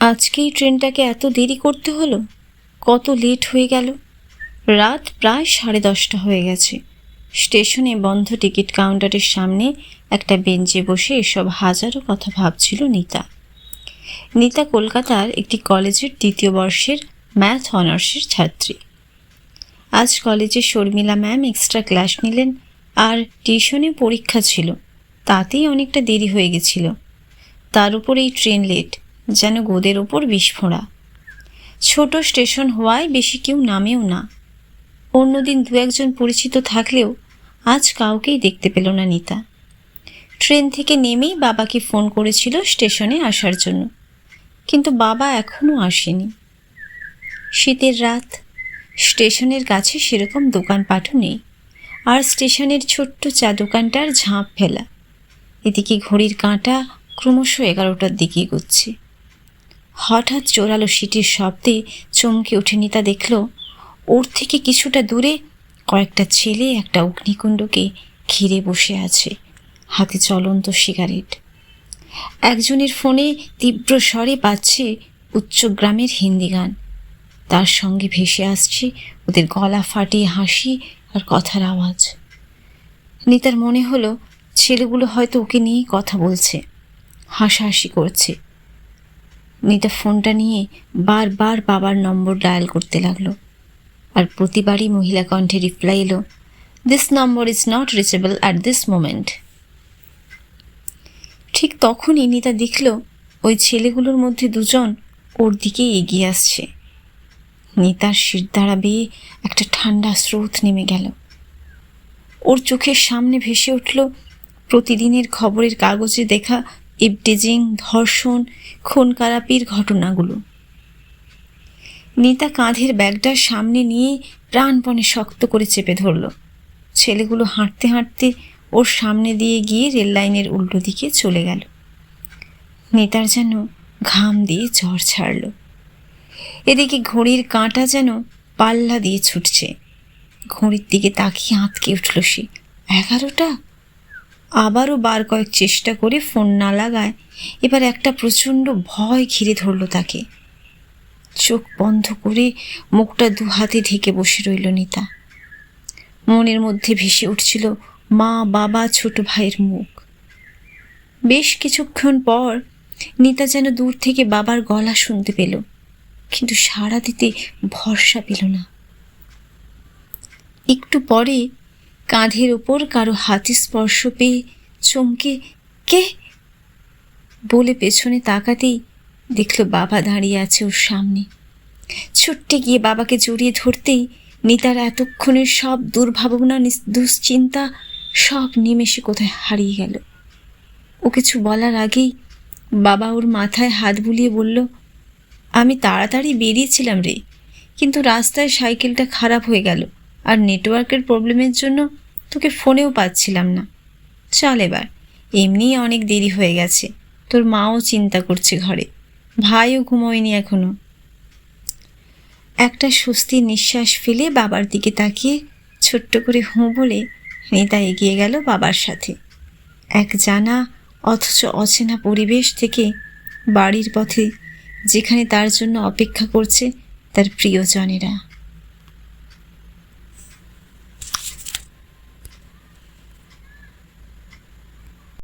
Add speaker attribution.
Speaker 1: আজকেই ট্রেনটাকে এত দেরি করতে হলো? কত লেট হয়ে গেল? রাত প্রায় সাড়ে দশটা হয়ে গেছে। স্টেশনে বন্ধ টিকিট কাউন্টারের সামনে একটা বেঞ্চে বসে এসব হাজারো কথা ভাবছিল নিতা। নিতা কলকাতার একটি কলেজের দ্বিতীয় বর্ষের ম্যাথ অনার্সের ছাত্রী। আজ কলেজে শর্মিলা ম্যাম এক্সট্রা ক্লাস নিলেন আর টিউশনে পরীক্ষা ছিল। তাতেই অনেকটা দেরি হয়ে গেছিল। তার উপর এই ট্রেন লেট, যেন গোদের ওপর বিস্ফোরা ছোট স্টেশন হওয়ায় বেশি কেউ নামেও না। অন্যদিন দু একজন পরিচিত থাকলেও আজ কাউকেই দেখতে পেল না নিতা। ট্রেন থেকে নেমেই বাবাকে ফোন করেছিল স্টেশনে আসার জন্য। কিন্তু বাবা এখনও আসেনি। শীতের রাত, স্টেশনের কাছে সেরকম দোকানপাটও নেই। আর স্টেশনের ছোট্ট চা দোকানটার ঝাঁপ ফেলা। এদিকে ঘড়ির কাঁটা ক্রমশ এগারোটার দিকে এগোচ্ছে হঠাৎ জোরালো সিটির শব্দে চমকে ওঠে নিতা দেখল, ওর থেকে কিছুটা দূরে কয়েকটা ছেলে একটা অগ্নিকুণ্ডকে ঘিরে বসে আছে, হাতে চলন্ত সিগারেট। একজনের ফোনে তীব্র স্বরে পাচ্ছে উচ্চগ্রামের হিন্দি গান। তার সঙ্গে ভেসে আসছে ওদের গলা ফাটিয়ে হাসি আর কথার আওয়াজ। নিতার মনে হলো ছেলেগুলো হয়তো ওকে নিয়েই কথা বলছে, হাসাহাসি করছে। নিতা ফোনটা নিয়ে বারবার বাবার নম্বর ডায়াল করতে লাগল আর প্রতিবারই মহিলা কণ্ঠে রিপ্লাই এলো this number is not reachable at this moment ঠিক তখনই নিতা দেখল ওই ছেলেগুলোর মধ্যে দুজন ওর দিকে এগিয়ে আসছে। নিতার শির দ্বারা বেয়ে একটা ঠান্ডা স্রোত নেমে গেল। ওর চোখের সামনে ভেসে উঠল প্রতিদিনের খবরের কাগজে দেখা ইবটেজিং ধর্ষণ খুন কারাপির ঘটনাগুলো। নিতা কাঁধের ব্যাগটার সামনে নিয়ে প্রাণপণে শক্ত করে চেপে ধরল। ছেলেগুলো হাঁটতে হাঁটতে ওর সামনে দিয়ে গিয়ে রেল লাইনের উল্টো দিকে চলে গেল। নেতার যেন ঘাম দিয়ে জ্বর ছাড়ল। এদিকে ঘড়ির কাঁটা যেন পাল্লা দিয়ে ছুটছে। ঘড়ির দিকে তাকিয়ে আঁতকে উঠল সে। এগারোটা? আবারও বার কয়েক চেষ্টা করে ফোন না লাগায় এবার একটা প্রচণ্ড ভয় ঘিরে ধরল তাকে। চোখ বন্ধ করে মুখটা দু হাতে ঢেকে বসে রইল নিতা। মনের মধ্যে ভেসে উঠছিল মা, বাবা, ছোট ভাইয়ের মুখ। বেশ কিছুক্ষণ পর নিতা যেন দূর থেকে বাবার গলা শুনতে পেল। কিন্তু সাড়া দিতে ভরসা পেল না। একটু পরে কাঁধের ওপর কারও হাতে স্পর্শ পেয়ে চমকে কে বলে পেছনে তাকাতেই দেখল বাবা দাঁড়িয়ে আছে ওর সামনে। ছুট্টে গিয়ে বাবাকে জড়িয়ে ধরতেই নিতার এতক্ষণের সব দুর্ভাবনা দুশ্চিন্তা সব নিমেষে কোথায় হারিয়ে গেল। ও কিছু বলার আগেই বাবা ওর মাথায় হাত বুলিয়ে বলল আমি তাড়াতাড়ি বেরিয়েছিলাম রে। কিন্তু রাস্তায় সাইকেলটা খারাপ হয়ে গেল। আর নেটওয়ার্কের প্রবলেমের জন্য তোকে ফোনেও পাচ্ছিলাম না। চল এবার। এমনিই অনেক দেরি হয়ে গেছে। তোর মাও চিন্তা করছে ঘরে। ভাইও ঘুমোয়নি এখনও। একটা স্বস্তির নিঃশ্বাস ফেলে বাবার দিকে তাকিয়ে ছোট্ট করে হুঁ বলে নেতা এগিয়ে গেল বাবার সাথে। এক জানা, অথচ অচেনা পরিবেশ থেকে বাড়ির পথে যেখানে তার জন্য অপেক্ষা করছে তার প্রিয়জনেরা।